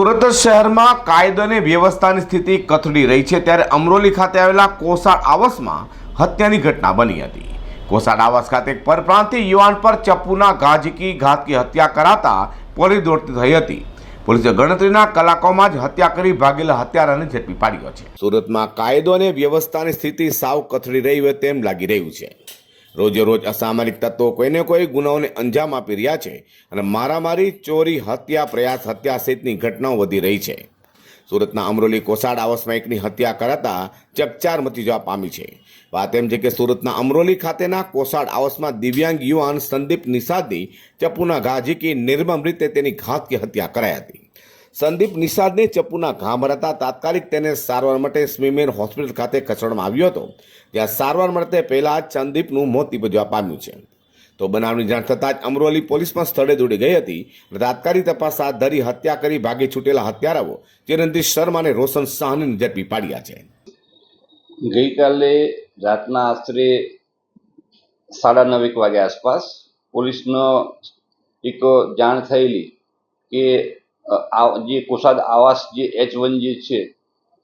સુરત શહેરમાં કાયદો અને વ્યવસ્થાની સ્થિતિ કથળી રહી છે ત્યારે અમરોલી ખાતે આવેલા કોસાડ આવાસમાં હત્યાની ઘટના બની હતી. કોસાડ આવાસ ખાતે એક પરપ્રાંતીય યુવાન પર ચપ્પુના ગાજકી ઘાતકી હત્યા કરાતા પોલીસ દોડતી થઈ હતી. પોલીસે ગણતરીના કલાકોમાં જ હત્યા કરી ભાગેલા હત્યારાને ઝડપી પાડ્યો છે. સુરતમાં કાયદો અને વ્યવસ્થાની સ્થિતિ સાવ કથળી રહી હોય તેમ લાગી રહ્યું છે. રોજે રોજ અસામાજિક તત્વો કોઈને કોઈ ગુનાઓને અંજામ આપી રહ્યા છે અને મારામારી, ચોરી, હત્યા, પ્રયાસ, હત્યા સહિતની ઘટનાઓ વધી રહી છે. સુરતના અમરોલી કોસાડ આવાસમાં એકની હત્યા કરાતા ચકચાર મચી જવા પામી છે. વાત એમ છે કે સુરતના અમરોલી ખાતેના કોસાડ આવાસમાં દિવ્યાંગ યુવાન સંદીપ નિષાદની ચપુના ઘા ઝીકી નિર્મમ રીતે તેની ઘાતકી હત્યા કરાઈ હતી. સંદીપ નિષાદને ચપ્પુના ઘા મરાતા તાત્કાલિક તેને સારવાર માટે સ્મીમેન હોસ્પિટલ ખાતે ખસેડવામાં આવ્યો હતો. ત્યાં સારવાર મળતે પહેલા જ સંદીપનું મોત નિપજવા પામ્યું છે. તો બનાવની જાણ થતાં જ અમરોલી પોલીસ પણ સ્થળે દોડી ગઈ હતી અને તાત્કાલિક તપાસ હાથ ધરી હત્યા કરી ભાગી છૂટેલા હત્યારાઓ ચિરંજીત શર્મા અને રોશન શાહને ઝડપી પાડ્યા છે. ગઈકાલે રાતના આશરે સાડા નવેક વાગ્યા આસપાસ પોલીસનો એક જાણ થયેલી કે જે કોષાદ આવાસ જે એચ વન જે છે,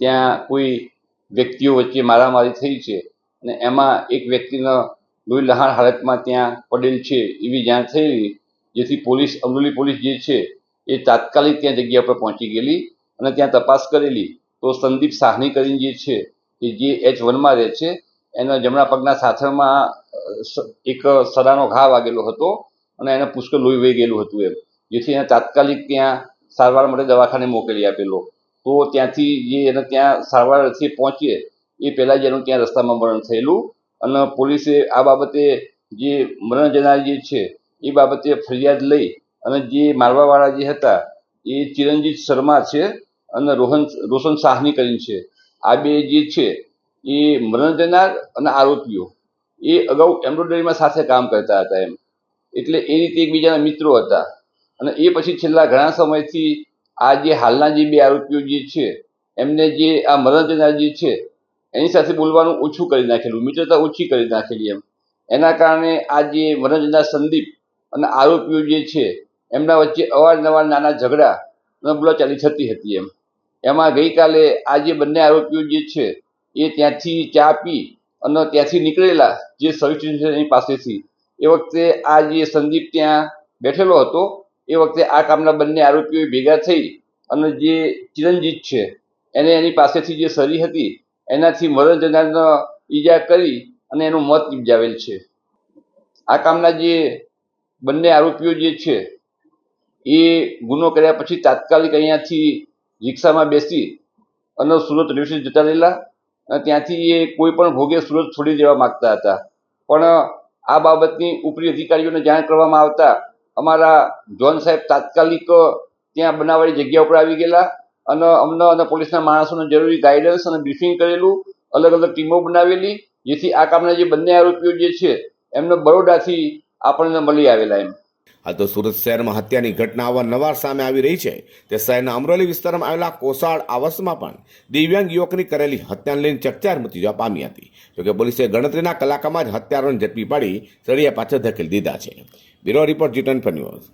ત્યાં કોઈ વ્યક્તિઓ વચ્ચે મારામારી થઈ છે અને એમાં એક વ્યક્તિનો લોહી લહાણ હાલતમાં ત્યાં પડેલ છે એવી જાણ થયેલી, જેથી પોલીસ, અમરોલી પોલીસ જે છે, એ તાત્કાલિક ત્યાં જગ્યા પર પહોંચી ગયેલી અને ત્યાં તપાસ કરેલી. તો સંદીપ સાહની કરીને જે છે, કે જે એચ વનમાં રહે છે, એના જમણા પગના સાથળમાં એક સડાનો ઘા વાગેલો હતો અને એને પુષ્કળ લોહી વહી ગયેલું હતું એમ. જેથી એને તાત્કાલિક ત્યાં સારવાર માટે દવાખાને મોકલી આપેલો. તો ત્યાંથી જે એને ત્યાં સારવાર અર્થે પહોંચીએ, એ પહેલાં જ એનું ત્યાં રસ્તામાં મરણ થયેલું અને પોલીસે આ બાબતે જે મરણ જનાર જે છે, એ બાબતે ફરિયાદ લઈ અને જે મારવાવાળા જે હતા, એ ચિરંજીત શર્મા છે અને રોહન, રોશન સાહની કરીને છે. આ બે જે છે, એ મરણ જનાર અને આરોપીઓ. એ અગાઉ એમ્બ્રોઇડરીમાં સાથે કામ કરતા હતા એમ. એટલે એ રીતે એકબીજાના મિત્રો હતા. અને એ પછી છેલ્લા ઘણા સમયથી આ જે હાલના જે બે આરોપીઓ જે છે, એમને જે આ મરણ જે છે, એની સાથે બોલવાનું ઓછું કરી નાખેલું, મિત્રતા ઓછી કરી નાખેલી એમ. એના કારણે આ જે મરણ સંદીપ અને આરોપીઓ જે છે, એમના વચ્ચે અવારનવાર નાના ઝઘડા અને બોલાચાલી થતી હતી એમ. એમાં ગઈકાલે આ જે બંને આરોપીઓ જે છે, એ ત્યાંથી ચા પી અને ત્યાંથી નીકળેલા જે સર્વિસ પાસેથી, એ વખતે આ જે સંદીપ ત્યાં બેઠેલો હતો એ વખતે આ કામના બંને આરોપીઓ ભેગા થઈ અને જે ચિરંજીત છે, એને એની પાસેથી જે સરી હતી, એનાથી મરણ જનારને ઈજા કરી અને એનું મોત નિપજાવેલ છે. આ કામના જે બંને આરોપીઓ જે છે, એ ગુનો કર્યા પછી તાત્કાલિક અહીંયાથી રિક્ષામાં બેસી અને સુરત રેલવે સ્ટેશન જતા રહેલા અને ત્યાંથી એ કોઈ પણ ભોગે સુરત છોડી દેવા માંગતા હતા. પણ આ બાબતની ઉપરી અધિકારીઓને જાણ કરવામાં આવતા અમારા જોન સાહેબ તાત્કાલિક ત્યાં બનાવવાની જગ્યા ઉપર આવી ગયેલા અને અમને અને પોલીસના માણસોને જરૂરી ગાઈડન્સ અને બ્રીફિંગ કરેલું, અલગ અલગ ટીમો બનાવેલી, જેથી આ કામના જે બંને આરોપીઓ જે છે, એમને બરોડાથી આપણને મળી આવેલા એમ. હાલ તો સુરત શહેરમાં હત્યાની ઘટના અવારનવાર સામે આવી રહી છે. તે શહેરના અમરોલી વિસ્તારમાં આવેલા કોસાળ આવાસમાં પણ દિવ્યાંગ યુવકની કરેલી હત્યાને લઈને ચકચાર મચી જવા પામી હતી. જોકે પોલીસે ગણતરીના કલાકમાં જ હત્યારોને ઝડપી પાડી સળિયા પાછળ ધકેલી દીધા છે. બ્યુરો રિપોર્ટ જીટન પર ન્યૂઝ.